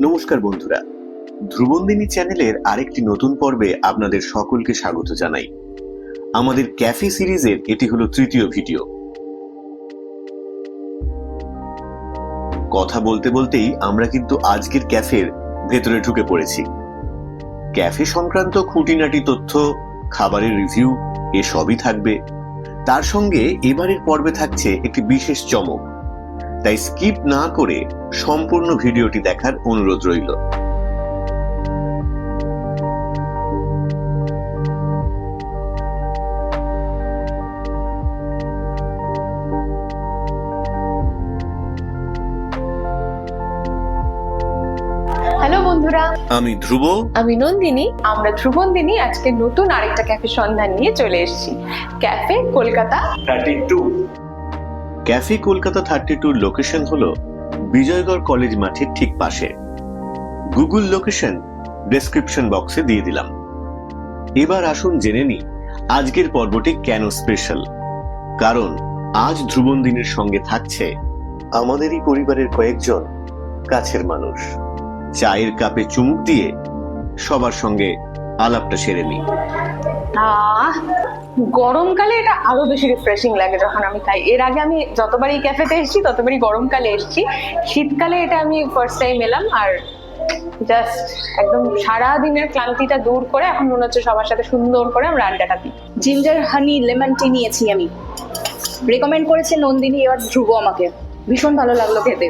নমস্কার বন্ধুরা। ধ্রুবন্দিনী চ্যানেলের আরেকটি নতুন পর্বে আপনাদের সকলকে স্বাগত জানাই। আমাদের ক্যাফে সিরিজের এটি হলো তৃতীয় ভিডিও। কথা বলতে বলতেই আমরা কিন্তু আজকের ক্যাফের ভেতরে ঢুকে পড়েছি। ক্যাফে সংক্রান্ত খুঁটিনাটি তথ্য, খাবারের রিভিউ, এসবই থাকবে। তার সঙ্গে এবারের পর্বে থাকছে একটি বিশেষ চমক। তাই স্কিপ না করে সম্পূর্ণ ভিডিওটি দেখার অনুরোধ রইল। হ্যালো বন্ধুরা। আমি ধ্রুব। আমি নন্দিনী। আমরা ধ্রুবন্দিনী আজকে নতুন আরেকটা ক্যাফে সন্ধান নিয়ে চলে এসেছি। Cafe Kolkata. Thirty two cafe Kolkata thirty টুর লোকেশন হলো বিজয়গড় কলেজ মাঠের ঠিক পাশে। গুগল লোকেশন ডেসক্রিপশন বক্সে দিয়ে দিলাম। এবার আসুন জেনে নিই আজকের পর্বটি কেন স্পেশাল কারণ আজ ধ্রুবন্দিনীর সঙ্গে থাকছে আমাদেরই পরিবারের কয়েকজন কাছের মানুষ। চায়ের কাপে চুমুক দিয়ে সবার সঙ্গে আলাপটা সেরে নিই। গরমকালে এটা আরও বেশি রিফ্রেশিং লাগে যখন আমি খাই। এর আগে আমি যতবার এই ক্যাফেতে এসেছি, ততবারই গরমকালে এসেছি। শীতকালে এটা আমি ফার্স্ট টাইম এলাম আর জাস্ট একদম সারা দিনের ক্লান্তিটা দূর করে এখন মনে হচ্ছে সবার সাথে সুন্দর করে আমরা আড্ডাটা দিই। জিঞ্জার হানি লেমন টি নিয়েছি আমি। রেকমেন্ড করেছে নন্দিনী, এবার ধ্রুব আমাকে। ভীষণ ভালো লাগল খেতে।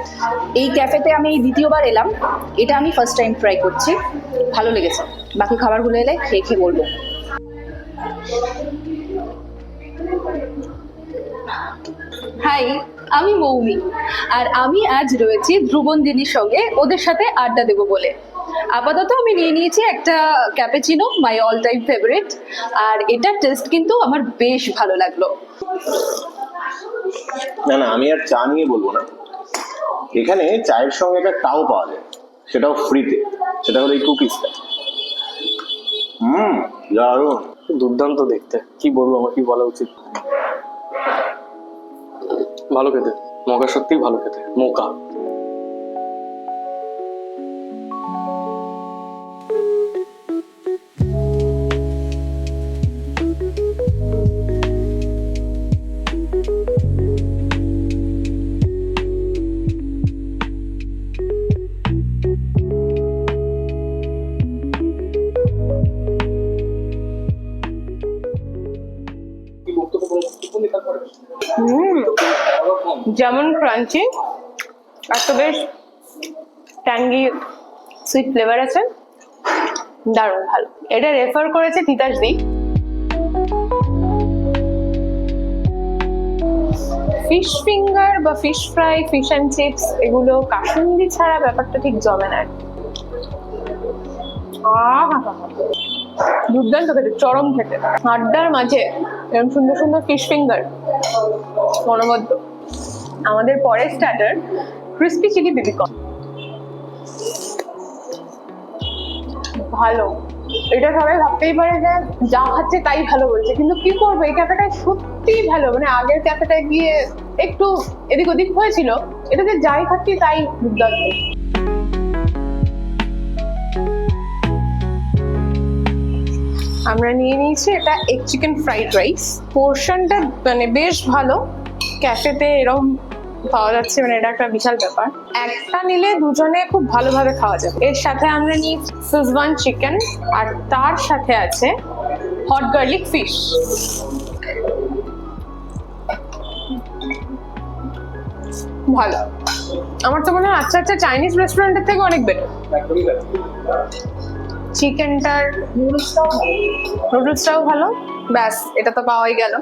এই ক্যাফেতে আমি দ্বিতীয়বার এলাম। এটা আমি ফার্স্ট টাইম ট্রাই করছি। ভালো লেগেছে। বাকি খাবারগুলো এলে খেয়ে খেয়ে বলব। হাই, আমি মৌমি। আর আমি আজ রয়েছি ধ্রুবনদিনীর সঙ্গে ওদের সাথে আড্ডা দেবো বলে। আপাতত আমি নিয়ে নিয়েছি একটা cappuccino my all time favourite আর এটার টেস্ট কিন্তু আমার বেশ ভালো লাগল। না না, আমি আর চা নিয়ে বলব না। এখানে চায়ের সঙ্গে একটা টাও পাওয়া যায়। সেটাও ফ্রিতে সেটা হলো এই কুকিজটা হুম, দারুণ। দুর্দান্ত দেখতে। কি বলব, আমার কি বলা উচিত? ভালো খেতে। মকা সত্যিই ভালো খেতে। মোকা যেমন ক্রাঞ্চি এত বেশ ট্যাঙ্গি সুইট ফ্লেভার আছে। দারুণ ভালো। এটা রেফার করেছে তিতাস দি। ফিশ ফিঙ্গার বা fish fry fish and chips এগুলো কাসুন্দি ছাড়া ব্যাপারটা ঠিক জমে না। আর! দুর্দান্ত খেতে, চরম খেতে। আড্ডার মাঝে এরকম সুন্দর সুন্দর ফিশ ফিঙ্গার মনোবদ্ধ আমাদের পরের স্টার্টার ক্রিস্পি চিলি বেবিকর্ন ভালো। এটা সবাই ভাবতেই পারে যে যা খাচ্ছে তাই ভালো বলছে, কিন্তু কি করব? এই ক্যাফেটায় সত্যিই ভালো। মানে আগের ক্যাফেটায় গিয়ে একটু এদিক ওদিক হয়েছিল এটাতে যাই খাচ্ছি তাই দুর্দান্ত। আমরা নিয়ে নিয়েছি এটা এগ চিকেন ফ্রাইড রাইস পোর্শনটা মানে বেশ ভালো। ক্যাফেতে এরকম পাওয়া যাচ্ছে মানে এটা একটা বিশাল ব্যাপার। একটা নিলে দুজনে খুব ভালোভাবে খাওয়া যাবে। এর সাথে আমরা নিই সিজওয়ান চিকেন আর তার সাথে আছে হট গার্লিক ফিশ ভালো। আমার তো মনে হয় আচ্ছা আচ্ছা চাইনিজ রেস্টুরেন্টের থেকে অনেক বেটার চিকেনটার নুডলসটাও ভালো। ব্যাস, এটা তো পাওয়াই গেল।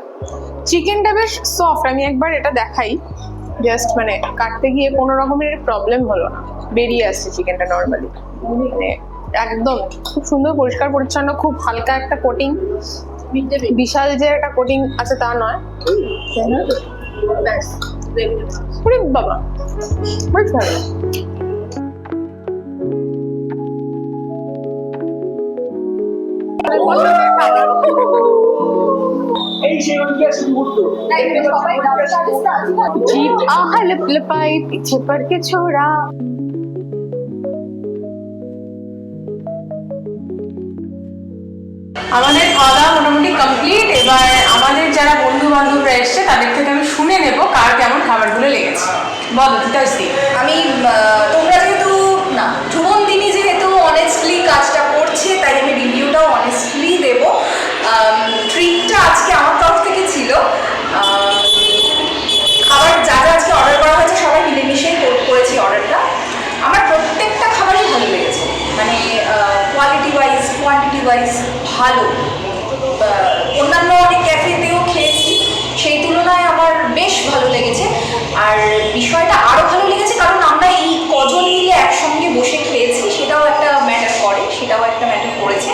চিকেনটা বেশ সফট আমি একবার এটা দেখাই। জাস্ট মানে কাটতে গিয়ে কোনো রকমের প্রবলেম হলো না। বেরিয়ে আসছে চিকেনটা নর্মালি মানে একদম খুব সুন্দর পরিষ্কার পরিচ্ছন্ন খুব হালকা একটা কোটিং বিশাল যে একটা কোটিং আছে তা নয়। বাবা। বেশ ভালো আমাদের খাওয়া মোটামুটি কমপ্লিট এবার আমাদের যারা বন্ধু বান্ধবরা এসছে তাদের থেকে আমি শুনে নেব কার কেমন খাবারগুলো লেগেছে। বলো তিতাসি আমি তোমরা যেহেতু না ঝুমন দিনই যেহেতু অনেস্টলি কাজটা করছে তাই আমি রিভিউটাও অনেস্টলি দেবো। ট্রিপটা আজকে আমার ওয়াইজ ভালো। অন্যান্য অনেক ক্যাফেতেও খেয়েছি, সেই তুলনায় আমার বেশ ভালো লেগেছে। আর বিষয়টা আরও ভালো লেগেছে কারণ আমরা এই কজন মিলে একসঙ্গে বসে খেয়েছি, সেটাও একটা ম্যাটার করে, সেটাও একটা ম্যাটার করেছে।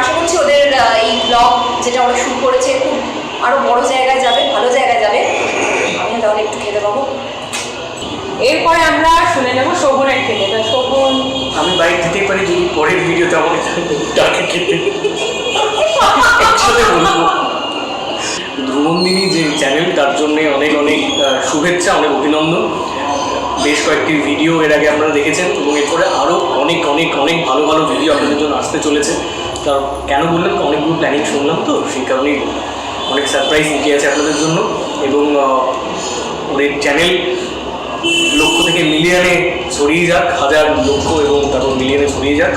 আশা করছি ওদের এই ব্লগ যেটা ওরা শুরু করেছে, খুব আরও বড় জায়গায় যাবে, ভালো জায়গায় যাবে। আমি তাহলে একটু খেতে পাবো। এরপরে আমরা শুনে নেব শোভনের থেকে শোভন আমি বাইক দিতেই পারি, যদি পরের ভিডিওতে আমাকে ডাকে খেতে। একসাথে বলব। ধ্রুবন্দিনী যে চ্যানেল তার জন্য অনেক অনেক শুভেচ্ছা, অনেক অভিনন্দন। বেশ কয়েকটি ভিডিও এর আগে আপনারা দেখেছেন, এবং এরপরে আরও অনেক অনেক অনেক ভালো ভালো ভিডিও আপনাদের জন্য আসতে চলেছে। কারণ কেন বললেন অনেকগুলো প্ল্যানিং শুনলাম তো, সেই কারণেই অনেক সারপ্রাইজ লুকিয়ে আছে আপনাদের জন্য। এবং ওদের চ্যানেল লক্ষ থেকে মিলিয়নে ছড়িয়ে যাক হাজার লক্ষ এবং তারপর মিলিয়নে ছড়িয়ে যাক।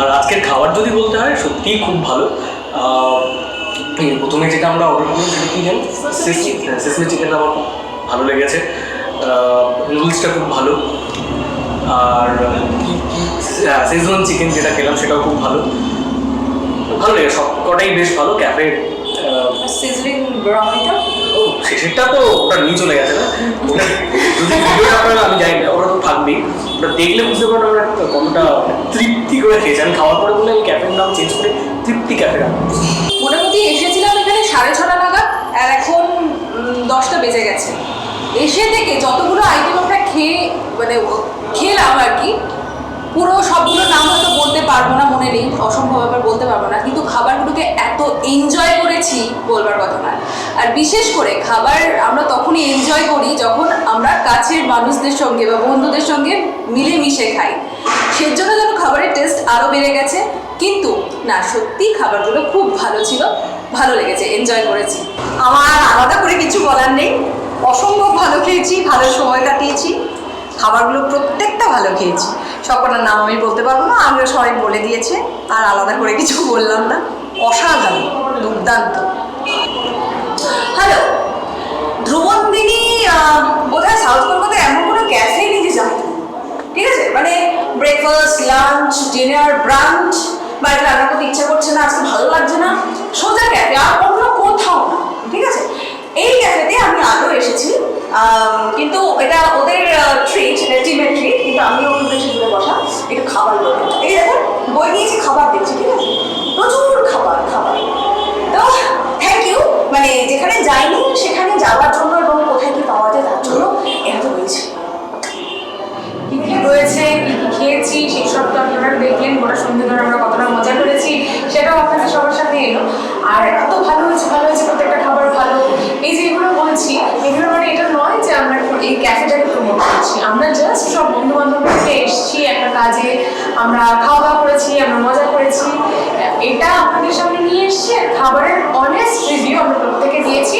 আর আজকের খাবার যদি বলতে হয় সত্যিই খুব ভালো। প্রথমে যেটা আমরা অর্ডার করি সেটা কি জানি? সেসমি চিকেনটা আমার খুব ভালো লেগেছে। নুডলসটা খুব ভালো। আর সেজন চিকেন যেটা খেলাম সেটাও খুব ভালো। ভালো লেগে সব কটাই বেশ ভালো। ক্যাফে সিজলিং ব্রাউনিটা ও শেষেরটা তো ওটা নিয়ে চলে গেছে না? যদি ভিডিওটা আপনারা আমি জানি না ওটা তো থাকবেই। ওটা দেখলে বুঝতে পারবেন আমরা কতটা তৃপ্তি করে খেয়েছি। আমি খাওয়ার পরে বলে আমি ক্যাফের নাম চেঞ্জ করে তৃপ্তি ক্যাফে রাখব। মোটামুটি এসেছিলাম এখানে সাড়ে ছটা নাগাদ আর এখন দশটা বেজে গেছে। এসে থেকে যতগুলো আইটেম আমরা খেয়ে মানে খেলাম আর কি পুরো সবগুলো নাম হয়তো বলতে পারব না, মনে নেই, অসম্ভব ব্যাপার বলতে পারব না, কিন্তু খাবারগুলোকে এত এনজয় করেছি বলবার কথা না আর বিশেষ করে খাবার আমরা তখনই এনজয় করি যখন আমরা কাছের মানুষদের সঙ্গে বা বন্ধুদের সঙ্গে মিলেমিশে খাই। সেজন্য যেন খাবারের টেস্ট আরও বেড়ে গেছে, কিন্তু না, সত্যি খাবারগুলো খুব ভালো ছিল, ভালো লেগেছে এনজয় করেছি। আমার আলাদা করে কিছু বলার নেই, অসম্ভব ভালো খেয়েছি, ভালো সময় কাটিয়েছি। খাবারগুলো প্রত্যেকটা ভালো খেয়েছি। সকলের নাম আমি বলতে পারব না, আমিও সবাই বলে দিয়েছে, আর আলাদা করে কিছু বললাম না। অসাধারণ, দুর্দান্ত। হ্যালো ধ্রুবন্দিনী বোধহয় সাউথ কলকাতায় এমন কোনো ক্যাফে যে যাই ঠিক আছে? মানে ব্রেকফাস্ট লাঞ্চ ডিনার ব্রাঞ্চ বাড়িতে রান্না করতে ইচ্ছা করছে না, আজকে ভালো লাগছে না। সোজা ক্যাফে আর অন্য কোথাও ঠিক আছে? এই ক্যাফেতে আমি আগেও এসেছি। কিন্তু এটা ওদের আমিও ওদের এসে দূরে বসা একটু খাবার লোক। এই দেখুন বই নিয়েছি, খাবার দেখছি, ঠিক আছে? প্রচুর খাবার খাবার। তো থ্যাংক ইউ মানে যেখানে যাইনি, সেখানে যাওয়ার জন্য এবং কোথায় কি পাওয়া যায়, তার জন্য এটা তো হয়েছে কি কি রয়েছে, কি কি খেয়েছি, সেই সব তো আপনারা দেখলেন, গোটা সন্ধ্যে ধরে আমরা কতটা মজা করেছি, সেটাও আপনাদের সবার সামনে এলো। আর এত ভালো হয়েছে, ভালো হয়েছে প্রত্যেকটা খাবার ভালো এই যে এগুলো বলছি এগুলো মানে এটা নয় যে আমরা এই ক্যাফেটাকে প্রমোট করছি। আমরা জাস্ট সব বন্ধু বান্ধব এসেছি, একটা কাজে আমরা খাওয়া দাওয়া করেছি, আমরা মজা করেছি। এটা আপনাদের সামনে নিয়ে এসেছি আর খাবারের অনেস্ট রিভিউ আমরা প্রত্যেকে দিয়েছি।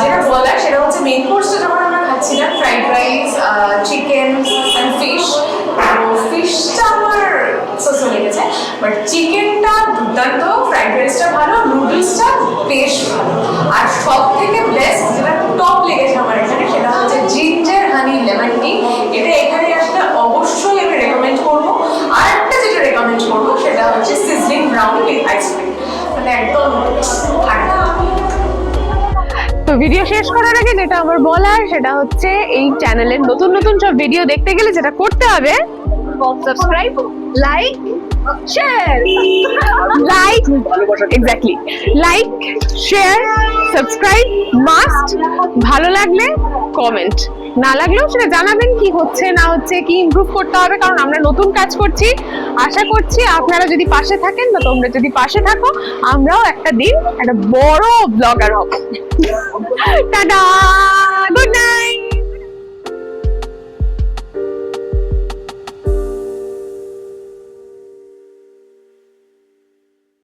যেটা বলার সেটা হচ্ছে মেন কোর্সটা যখন আমরা খাচ্ছিলাম fried rice chicken and fish ফিশটা আমার সোসো লেগেছে বাট চিকেনটা দুর্দান্ত ফ্রাইড রাইসটা ভালো নুডলসটা বেশ ভালো আর সব থেকে বেস্ট যেটা টপ লেগেছে আমার এখানে সেটা হচ্ছে জিঞ্জার হানি লেমন টি এটা এখানে আসলে অবশ্যই আমি রেকমেন্ড করব আর একটা যেটা রেকমেন্ড করব সেটা হচ্ছে সিজলিং ব্রাউনি উইথ আইসক্রিম মানে একদম তো ভিডিও শেষ করার আগে যেটা আমার বলার সেটা হচ্ছে এই চ্যানেলের নতুন নতুন সব ভিডিও দেখতে গেলে যেটা করতে হবে subscribe like share like exactly like share subscribe must ভালো লাগলে কমেন্ট না লাগলেও সেটা জানাবেন কি হচ্ছে, না হচ্ছে, কি ইমপ্রুভ করতে হবে, কারণ আমরা নতুন কাজ করছি। আশা করছি আপনারা যদি পাশে থাকেন বা তোমরা যদি পাশে থাকো, আমরাও একটা দিন একটা বড় ব্লগার হব। Tata good night